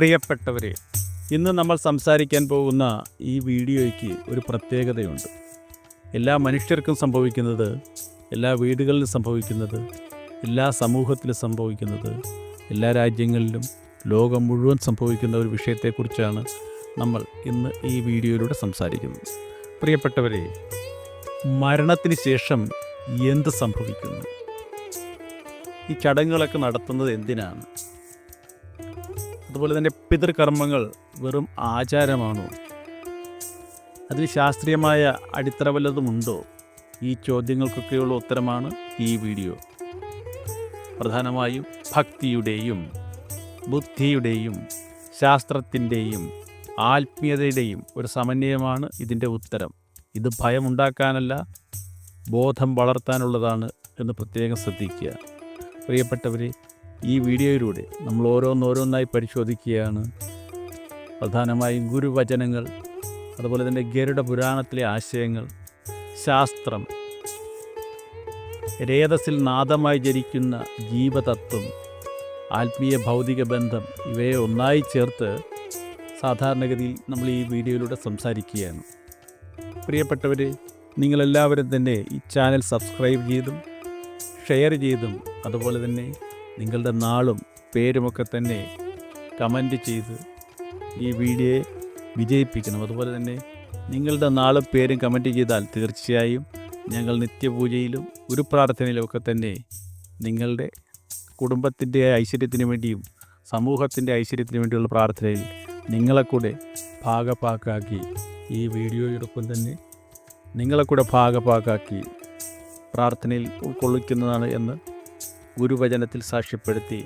പ്രിയപ്പെട്ടവരെ ഇന്ന് നമ്മൾ സംസാരിക്കാൻ പോകുന്ന ഈ വീഡിയോയ്ക്ക് ഒരു പ്രത്യേകതയുണ്ട്. എല്ലാ മനുഷ്യർക്കും സംഭവിക്കുന്നത് എല്ലാ വീടുകളിലും സംഭവിക്കുന്നത് എല്ലാ സമൂഹത്തിലും സംഭവിക്കുന്നത് എല്ലാ രാജ്യങ്ങളിലും ലോകം മുഴുവൻ സംഭവിക്കുന്ന ഒരു വിഷയത്തെക്കുറിച്ചാണ് നമ്മൾ ഇന്ന് ഈ വീഡിയോയിലൂടെ സംസാരിക്കുന്നത്. പ്രിയപ്പെട്ടവരെ മരണത്തിന് ശേഷം എന്ത് സംഭവിക്കുന്നു? ഈ ചടങ്ങുകളൊക്കെ നടത്തുന്നത് എന്തിനാണ്? അതുപോലെ തന്നെ പിതൃകർമ്മങ്ങൾ വെറും ആചാരമാണോ? അതിന് ശാസ്ത്രീയമായ അടിത്തറ വല്ലതുമുണ്ടോ ഈ ചോദ്യങ്ങൾക്കൊക്കെയുള്ള ഉത്തരമാണ് ഈ വീഡിയോ. പ്രധാനമായും ഭക്തിയുടെയും ബുദ്ധിയുടെയും ശാസ്ത്രത്തിന്റെയും ആത്മീയതയുടെയും ഒരു സമന്വയമാണ് ഇതിന്റെ ഉത്തരം. ഇത് ഭയമുണ്ടാക്കാനല്ല ബോധം വളർത്താനുള്ളതാണ് എന്ന് പ്രത്യേകം ശ്രദ്ധിക്കുക. പ്രിയപ്പെട്ടവരെ ഈ വീഡിയോയിലൂടെ നമ്മൾ ഓരോന്നോരോന്നായി പരിശോധിക്കുകയാണ്. പ്രധാനമായും ഗുരുവചനങ്ങൾ അതുപോലെ തന്നെ ഗരുഡ പുരാണത്തിലെ ആശയങ്ങൾ ശാസ്ത്രം രേതസിൽ നാദമായി ജനിക്കുന്ന ജീവതത്വം ആത്മീയ ഭൗതിക ബന്ധം ഇവയെ ഒന്നായി ചേർത്ത് സാധാരണഗതിയിൽ നമ്മൾ ഈ വീഡിയോയിലൂടെ സംസാരിക്കുകയാണ്. പ്രിയപ്പെട്ടവർ നിങ്ങളെല്ലാവരും തന്നെ ഈ ചാനൽ സബ്സ്ക്രൈബ് ചെയ്തും ഷെയർ ചെയ്തും അതുപോലെ തന്നെ നിങ്ങളുടെ നാളും പേരുമൊക്കെ തന്നെ കമന്റ് ചെയ്ത് ഈ വീഡിയോയെ വിജയിപ്പിക്കണം. അതുപോലെ തന്നെ നിങ്ങളുടെ നാളും പേരും കമന്റ് ചെയ്താൽ തീർച്ചയായും ഞങ്ങൾ നിത്യപൂജയിലും ഒരു പ്രാർത്ഥനയിലും ഒക്കെ തന്നെ നിങ്ങളുടെ കുടുംബത്തിന്റെ ഐശ്വര്യത്തിന് വേണ്ടിയും സമൂഹത്തിന്റെ ഐശ്വര്യത്തിന് വേണ്ടിയുള്ള പ്രാർത്ഥനയിൽ നിങ്ങളെ കൂടെ ഭാഗപ്പാക്കാക്കി ഈ വീഡിയോയോടൊപ്പം തന്നെ നിങ്ങളെ കൂടെ ഭാഗപ്പാക്കാക്കി പ്രാർത്ഥനയിൽ ഉൾക്കൊള്ളിക്കുന്നതാണ് എന്ന് ഗുരുവചനത്തിൽ സാക്ഷ്യപ്പെടുത്തി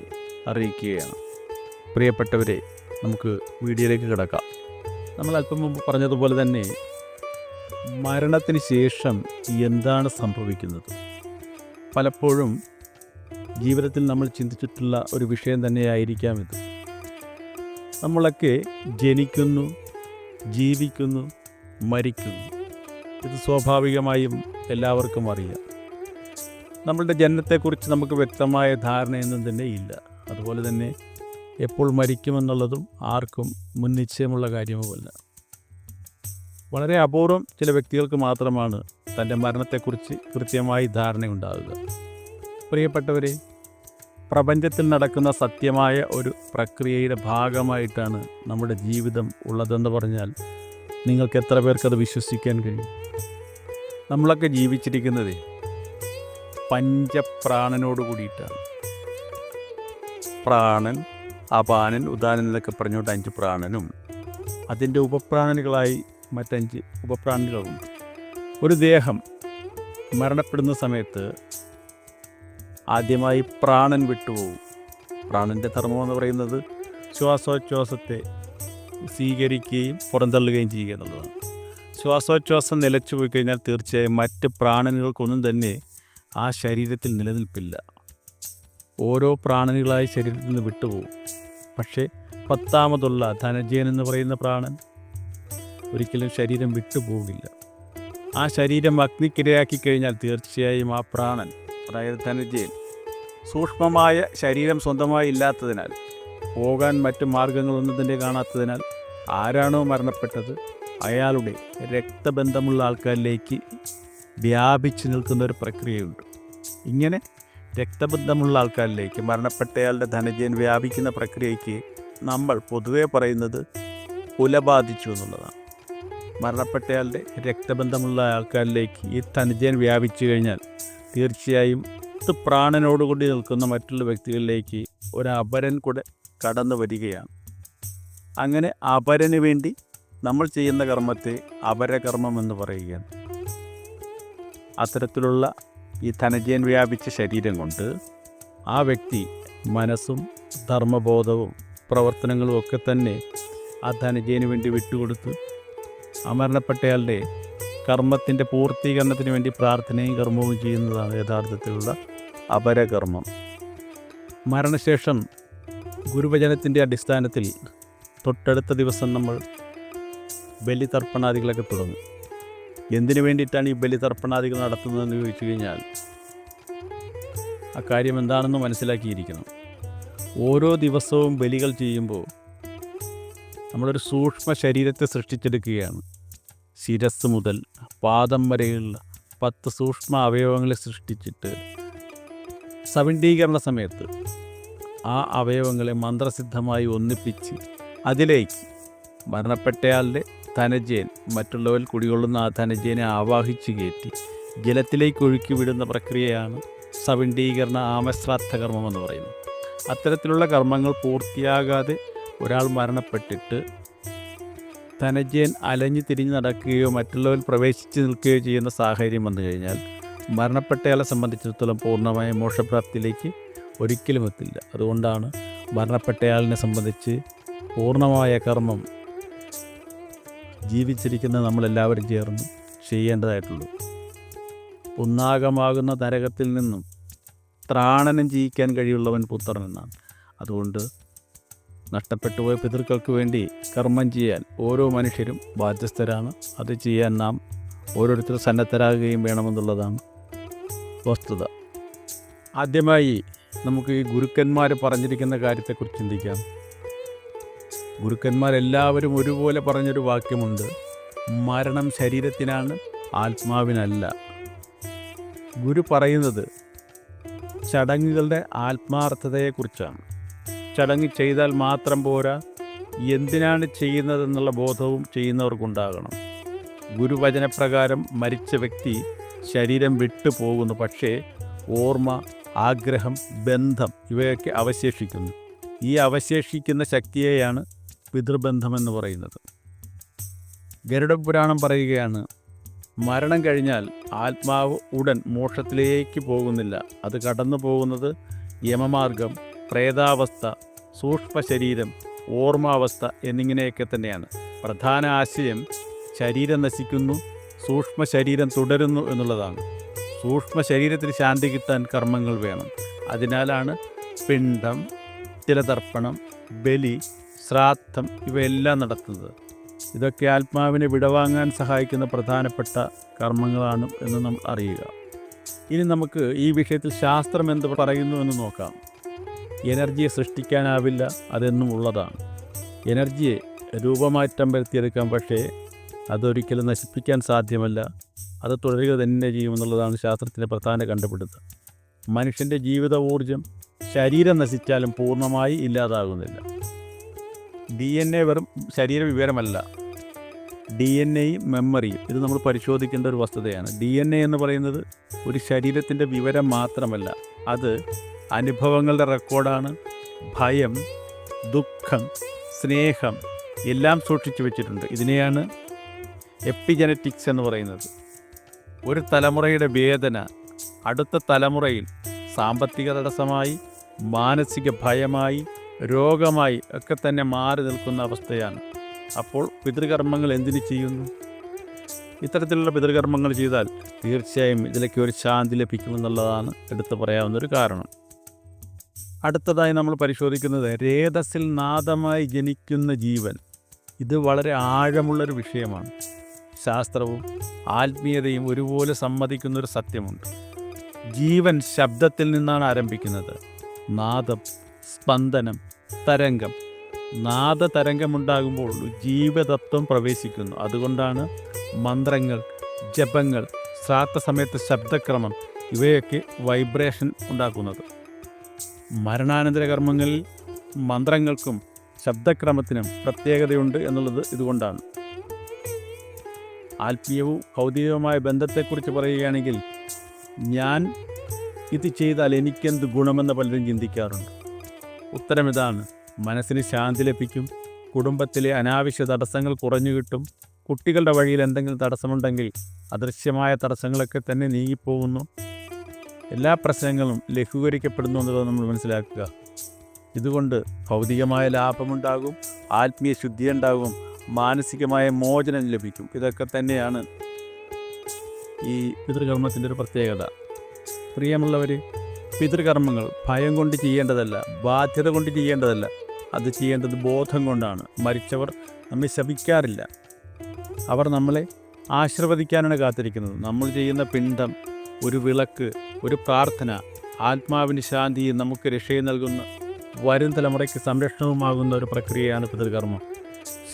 അറിയിക്കുകയാണ്. പ്രിയപ്പെട്ടവരെ നമുക്ക് വീഡിയോയിലേക്ക് കിടക്കാം. നമ്മൾ അല്പം മുമ്പ് പറഞ്ഞതുപോലെ തന്നെ മരണത്തിന് ശേഷം എന്താണ് സംഭവിക്കുന്നത്? പലപ്പോഴും ജീവിതത്തിൽ നമ്മൾ ചിന്തിച്ചിട്ടുള്ള ഒരു വിഷയം തന്നെയായിരിക്കാം ഇത്. നമ്മളൊക്കെ ജനിക്കുന്നു ജീവിക്കുന്നു മരിക്കുന്നു. ഇത് സ്വാഭാവികമായും എല്ലാവർക്കും അറിയാം. നമ്മളുടെ ജനനത്തെക്കുറിച്ച് നമുക്ക് വ്യക്തമായ ധാരണയൊന്നും തന്നെ ഇല്ല. അതുപോലെ തന്നെ എപ്പോൾ മരിക്കുമെന്നുള്ളതും ആർക്കും മുൻനിശ്ചയമുള്ള കാര്യവുമല്ല. വളരെ അപൂർവം ചില വ്യക്തികൾക്ക് മാത്രമാണ് തന്റെ മരണത്തെക്കുറിച്ച് കൃത്യമായി ധാരണയുണ്ടാവുക പ്രിയപ്പെട്ടവരെ പ്രപഞ്ചത്തിൽ നടക്കുന്ന സത്യമായ ഒരു പ്രക്രിയയുടെ ഭാഗമായിട്ടാണ് നമ്മുടെ ജീവിതം ഉള്ളതെന്ന് പറഞ്ഞാൽ നിങ്ങൾക്ക് എത്ര പേർക്കത് വിശ്വസിക്കാൻ കഴിയും? നമ്മളൊക്കെ ജീവിച്ചിരിക്കുന്നത് പഞ്ചപ്രാണനോട് കൂടിയിട്ടാണ്. പ്രാണൻ അപാനൻ ഉദാനൻ എന്നൊക്കെ പറഞ്ഞുകൊണ്ട് അഞ്ച് പ്രാണനും. അതിന്റെ ഉപപ്രാണനുകളായി മറ്റഞ്ച് ഉപപ്രാണനുകളും ഒരു ദേഹം മരണപ്പെടുന്ന സമയത്ത് ആദ്യമായി പ്രാണൻ വിട്ടുപോകും. പ്രാണന്റെ ധർമ്മം എന്ന് പറയുന്നത് ശ്വാസോച്ഛ്വാസത്തെ സ്വീകരിക്കുകയും പുറന്തള്ളുകയും ചെയ്യുക എന്നുള്ളതാണ്. ശ്വാസോച്ഛ്വാസം നിലച്ചു പോയി കഴിഞ്ഞാൽ തീർച്ചയായും മറ്റ് പ്രാണനുകൾക്കൊന്നും തന്നെ ആ ശരീരത്തിൽ നിലനിൽപ്പില്ല. ഓരോ പ്രാണനുകളായി ശരീരത്തിൽ നിന്ന് വിട്ടുപോകും. പക്ഷേ പത്താമതുള്ള ധനജയൻ എന്ന് പറയുന്ന പ്രാണൻ ഒരിക്കലും ശരീരം വിട്ടുപോകില്ല. ആ ശരീരം അഗ്നിക്കിരയാക്കി കഴിഞ്ഞാൽ തീർച്ചയായും ആ പ്രാണൻ അതായത് ധനജയൻ സൂക്ഷ്മമായ ശരീരം സ്വന്തമായി ഇല്ലാത്തതിനാൽ പോകാൻ മറ്റു മാർഗങ്ങളൊന്നും തന്നെ കാണാത്തതിനാൽ ആരാണോ മരണപ്പെട്ടത് അയാളുടെ രക്തബന്ധമുള്ള ആൾക്കാരിലേക്ക് വ്യാപിച്ചു നിൽക്കുന്ന ഒരു പ്രക്രിയയുണ്ട്. ഇങ്ങനെ രക്തബന്ധമുള്ള ആൾക്കാരിലേക്ക് മരണപ്പെട്ടയാളുടെ ധനജയൻ വ്യാപിക്കുന്ന പ്രക്രിയയ്ക്ക് നമ്മൾ പൊതുവെ പറയുന്നത് കുലബാധിച്ചു എന്നുള്ളതാണ്. മരണപ്പെട്ടയാളുടെ രക്തബന്ധമുള്ള ആൾക്കാരിലേക്ക് ഈ ധനജയൻ വ്യാപിച്ചു കഴിഞ്ഞാൽ തീർച്ചയായും ഇത് പ്രാണനോടുകൂടി നിൽക്കുന്ന മറ്റുള്ള വ്യക്തികളിലേക്ക് ഒരു അപരൻ കൂടെ കടന്നു വരികയാണ്. അങ്ങനെ അപരന് വേണ്ടി നമ്മൾ ചെയ്യുന്ന കർമ്മത്തെ അപരകർമ്മം എന്ന് പറയുകയാണ്. അത്തരത്തിലുള്ള ഈ ധനജയൻ വ്യാപിച്ച ശരീരം കൊണ്ട് ആ വ്യക്തി മനസ്സും ധർമ്മബോധവും പ്രവർത്തനങ്ങളും ഒക്കെ തന്നെ ആ ധനജയന് വേണ്ടി വിട്ടുകൊടുത്ത്. അമരണപ്പെട്ടയാളുടെ മരണപ്പെട്ടയാളുടെ കർമ്മത്തിന്റെ പൂർത്തീകരണത്തിന് വേണ്ടി പ്രാർത്ഥനയും കർമ്മവും ചെയ്യുന്നതാണ് യഥാർത്ഥത്തിലുള്ള അപരകർമ്മം. മരണശേഷം ഗുരുവചനത്തിന്റെ അടിസ്ഥാനത്തിൽ തൊട്ടടുത്ത ദിവസം നമ്മൾ ബലിതർപ്പണാദികളൊക്കെ തുടങ്ങും. എന്തിനു വേണ്ടിയിട്ടാണ് ഈ ബലിതർപ്പണാദികൾ നടത്തുന്നതെന്ന് ചോദിച്ചു കഴിഞ്ഞാൽ ആ കാര്യം എന്താണെന്ന് മനസ്സിലാക്കിയിരിക്കണം. ഓരോ ദിവസവും ബലികൾ ചെയ്യുമ്പോൾ നമ്മളൊരു സൂക്ഷ്മ ശരീരത്തെ സൃഷ്ടിച്ചെടുക്കുകയാണ്. ശിരസ് മുതൽ പാദം വരെയുള്ള പത്ത് സൂക്ഷ്മ അവയവങ്ങളെ സൃഷ്ടിച്ചിട്ട് സവിണ്ടീകരണ സമയത്ത് ആ അവയവങ്ങളെ മന്ത്രസിദ്ധമായി ഒന്നിപ്പിച്ച് അതിലേക്ക് മരണപ്പെട്ടയാളുടെ ധനജയൻ മറ്റുള്ളവർ കുടികൊള്ളുന്ന ആ ധനജീനെ ആവാഹിച്ചു കയറ്റി. ജലത്തിലേക്ക് ഒഴുക്കി വിടുന്ന പ്രക്രിയയാണ് സവിണ്ടീകരണ ആമശ്രാദ്ധ കർമ്മം എന്ന് പറയുന്നത്. അത്തരത്തിലുള്ള കർമ്മങ്ങൾ പൂർത്തിയാകാതെ ഒരാൾ മരണപ്പെട്ടിട്ട് ധനജയൻ അലഞ്ഞു തിരിഞ്ഞ് നടക്കുകയോ മറ്റുള്ളവരിൽ പ്രവേശിച്ച് നിൽക്കുകയോ ചെയ്യുന്ന സാഹചര്യം വന്നു കഴിഞ്ഞാൽ മരണപ്പെട്ടയാളെ സംബന്ധിച്ചിടത്തോളം പൂർണമായ മോക്ഷപ്രാപ്തിയിലേക്ക് ഒരിക്കലും എത്തില്ല. അതുകൊണ്ടാണ് മരണപ്പെട്ടയാളിനെ സംബന്ധിച്ച് പൂർണമായ കർമ്മം ജീവിച്ചിരിക്കുന്ന നമ്മളെല്ലാവരും ചേർന്ന് ചെയ്യേണ്ടതായിട്ടുള്ളൂ. ഒന്നാകമാകുന്ന നരകത്തിൽ നിന്നും ത്രാണനം ജീവിക്കാൻ കഴിയുള്ളവൻ പുത്രൻ എന്നാണ്. അതുകൊണ്ട് നഷ്ടപ്പെട്ടുപോയ പിതൃക്കൾക്ക് വേണ്ടി കർമ്മം ചെയ്യാൻ ഓരോ മനുഷ്യരും ബാധ്യസ്ഥരാണ്. അത് ചെയ്യാൻ നാം ഓരോരുത്തരും സന്നദ്ധരാകുകയും വേണമെന്നുള്ളതാണ് വസ്തുത. ആദ്യമായി നമുക്ക് ഈ ഗുരുക്കന്മാർ പറഞ്ഞിരിക്കുന്ന കാര്യത്തെക്കുറിച്ച് ചിന്തിക്കാം. ഗുരുക്കന്മാരെല്ലാവരും ഒരുപോലെ പറഞ്ഞൊരു വാക്യമുണ്ട്. മരണം ശരീരത്തിനാണ് ആത്മാവിനല്ല. ഗുരു പറയുന്നത് ചടങ്ങുകളുടെ ആത്മാർത്ഥതയെക്കുറിച്ചാണ്. ചടങ്ങ് ചെയ്താൽ മാത്രം പോരാ എന്തിനാണ് ചെയ്യുന്നതെന്നുള്ള ബോധവും ചെയ്യുന്നവർക്കുണ്ടാകണം. ഗുരുവചനപ്രകാരം മരിച്ച വ്യക്തി ശരീരം വിട്ടു പോകുന്നു പക്ഷേ ഓർമ്മ ആഗ്രഹം ബന്ധം ഇവയൊക്കെ അവശേഷിക്കുന്നു. ഈ അവശേഷിക്കുന്ന ശക്തിയെയാണ് പിതൃബന്ധമെന്ന് പറയുന്നത്. ഗരുഡപുരാണം പറയുകയാണ് മരണം കഴിഞ്ഞാൽ ആത്മാവ് ഉടൻ മോക്ഷത്തിലേക്ക് പോകുന്നില്ല. അത് കടന്നു പോകുന്നത് യമമാർഗം പ്രേതാവസ്ഥ സൂക്ഷ്മ ശരീരം ഓർമാവസ്ഥ എന്നിങ്ങനെയൊക്കെ തന്നെയാണ്. പ്രധാന ആശയം ശരീരം നശിക്കുന്നു സൂക്ഷ്മ ശരീരം തുടരുന്നു എന്നുള്ളതാണ്. സൂക്ഷ്മ ശരീരത്തിന് ശാന്തി കിട്ടാൻ കർമ്മങ്ങൾ വേണം. അതിനാലാണ് പിണ്ഡം തിലതർപ്പണം ബലി ശ്രാദ്ധം ഇവയെല്ലാം നടത്തുന്നത്. ഇതൊക്കെ ആത്മാവിനെ വിടവാങ്ങാൻ സഹായിക്കുന്ന പ്രധാനപ്പെട്ട കർമ്മങ്ങളാണ് എന്ന് നമ്മൾ അറിയുക. ഇനി നമുക്ക് ഈ വിഷയത്തിൽ ശാസ്ത്രം എന്ത് പറയുന്നു എന്ന് നോക്കാം. എനർജിയെ സൃഷ്ടിക്കാനാവില്ല അതെന്നും ഉള്ളതാണ്. എനർജിയെ രൂപമാറ്റം വരുത്തിയെടുക്കാം പക്ഷേ അതൊരിക്കലും നശിപ്പിക്കാൻ സാധ്യമല്ല. അത് തുടരുക തന്നെ ചെയ്യുമെന്നുള്ളതാണ് ശാസ്ത്രത്തിന്റെ പ്രധാന കണ്ടുപിടുത്തം. മനുഷ്യന്റെ ജീവിത ഊർജം ശരീരം നശിച്ചാലും പൂർണമായി ഇല്ലാതാകുന്നില്ല. ഡി എൻ എ വെറും ശരീര വിവരമല്ല ഡി എൻ എയും മെമ്മറിയും ഇത് നമ്മൾ പരിശോധിക്കേണ്ട ഒരു വസ്തുതയാണ്. ഡി എൻ എ എന്ന് പറയുന്നത് ഒരു ശരീരത്തിന്റെ വിവരം മാത്രമല്ല. അത് അനുഭവങ്ങളുടെ റെക്കോർഡാണ്. ഭയം ദുഃഖം സ്നേഹം എല്ലാം സൂക്ഷിച്ചു വെച്ചിട്ടുണ്ട്. ഇതിനെയാണ് എപ്പിജനറ്റിക്സ് എന്ന് പറയുന്നത്. ഒരു തലമുറയുടെ വേദന അടുത്ത തലമുറയിൽ സാമ്പത്തിക തടസ്സമായി മാനസിക ഭയമായി രോഗമായി ഒക്കെ തന്നെ മാറി നിൽക്കുന്ന അവസ്ഥയാണ്. അപ്പോൾ പിതൃകർമ്മങ്ങൾ എന്തിനു ചെയ്യുന്നു? ഇത്തരത്തിലുള്ള പിതൃകർമ്മങ്ങൾ ചെയ്താൽ തീർച്ചയായും ഇതിലേക്ക് ഒരു ശാന്തി ലഭിക്കുമെന്നുള്ളതാണ് എടുത്തു പറയാവുന്ന ഒരു കാരണം. അടുത്തതായി നമ്മൾ പരിശോധിക്കുന്നത് രേതസിൽ നാദമായി ജനിക്കുന്ന ജീവൻ. ഇത് വളരെ ആഴമുള്ളൊരു വിഷയമാണ്. ശാസ്ത്രവും ആത്മീയതയും ഒരുപോലെ സമ്മതിക്കുന്നൊരു സത്യമുണ്ട്. ജീവൻ ശബ്ദത്തിൽ നിന്നാണ് ആരംഭിക്കുന്നത്. നാദം സ്പന്ദനം തരംഗം. നാദതരംഗമുണ്ടാകുമ്പോൾ ജീവതത്വം പ്രവേശിക്കുന്നു. അതുകൊണ്ടാണ് മന്ത്രങ്ങൾ ജപങ്ങൾ ശ്രാദ്ധ സമയത്ത് ശബ്ദക്രമം ഇവയൊക്കെ വൈബ്രേഷൻ ഉണ്ടാക്കുന്നത്. മരണാനന്തര കർമ്മങ്ങളിൽ മന്ത്രങ്ങൾക്കും ശബ്ദക്രമത്തിനും പ്രത്യേകതയുണ്ട് എന്നുള്ളത് ഇതുകൊണ്ടാണ്. ആത്മീയവും ഭൗതികവുമായ ബന്ധത്തെക്കുറിച്ച് പറയുകയാണെങ്കിൽ ഞാൻ ഇത് ചെയ്താൽ എനിക്കെന്ത് ഗുണമെന്ന് പലരും ചിന്തിക്കാറുണ്ട്. ഉത്തരം ഇതാണ് മനസ്സിന് ശാന്തി ലഭിക്കും. കുടുംബത്തിലെ അനാവശ്യ തടസ്സങ്ങൾ കുറഞ്ഞു കിട്ടും. കുട്ടികളുടെ വഴിയിൽ എന്തെങ്കിലും തടസ്സമുണ്ടെങ്കിൽ അദൃശ്യമായ തടസ്സങ്ങളൊക്കെ തന്നെ നീങ്ങിപ്പോകുന്നു. എല്ലാ പ്രശ്നങ്ങളും ലഘൂകരിക്കപ്പെടുന്നു എന്നുള്ളത് നമ്മൾ മനസ്സിലാക്കുക. ഇതുകൊണ്ട് ഭൗതികമായ ലാഭമുണ്ടാകും ആത്മീയ ശുദ്ധി ഉണ്ടാകും മാനസികമായ മോചനം ലഭിക്കും. ഇതൊക്കെ തന്നെയാണ് ഈ പിതൃകർമ്മത്തിന്റെ ഒരു പ്രത്യേകത. പ്രിയമുള്ളവർ പിതൃകർമ്മങ്ങൾ ഭയം കൊണ്ട് ചെയ്യേണ്ടതല്ല ബാധ്യത കൊണ്ട് ചെയ്യേണ്ടതല്ല. അത് ചെയ്യേണ്ടത് ബോധം കൊണ്ടാണ്. മരിച്ചവർ നമ്മെ ശപിക്കാറില്ല. അവർ നമ്മളെ ആശീർവദിക്കാനാണ് കാത്തിരിക്കുന്നത്. നമ്മൾ ചെയ്യുന്ന പിണ്ഡം ഒരു വിളക്ക് ഒരു പ്രാർത്ഥന ആത്മാവിന് ശാന്തി നമുക്ക് രക്ഷയും നൽകുന്ന വരും തലമുറയ്ക്ക് സംരക്ഷണവുമാകുന്ന ഒരു പ്രക്രിയയാണ് പിതൃകർമ്മം.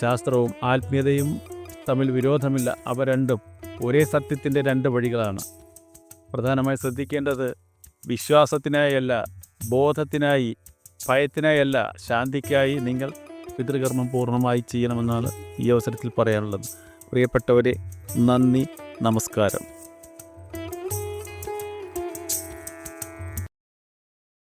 ശാസ്ത്രവും ആത്മീയതയും തമ്മിൽ വിരോധമില്ല. അവ രണ്ടും ഒരേ സത്യത്തിന്റെ രണ്ട് വഴികളാണ്. പ്രധാനമായി ശ്രദ്ധിക്കേണ്ടത് വിശ്വാസത്തിനായല്ല ബോധത്തിനായി ഭയത്തിനായല്ല ശാന്തിക്കായി നിങ്ങൾ പിതൃകർമ്മം പൂർണമായി ചെയ്യണമെന്നാണ് ഈ അവസരത്തിൽ പറയാനുള്ളത്. പ്രിയപ്പെട്ടവരെ നന്ദി നമസ്കാരം.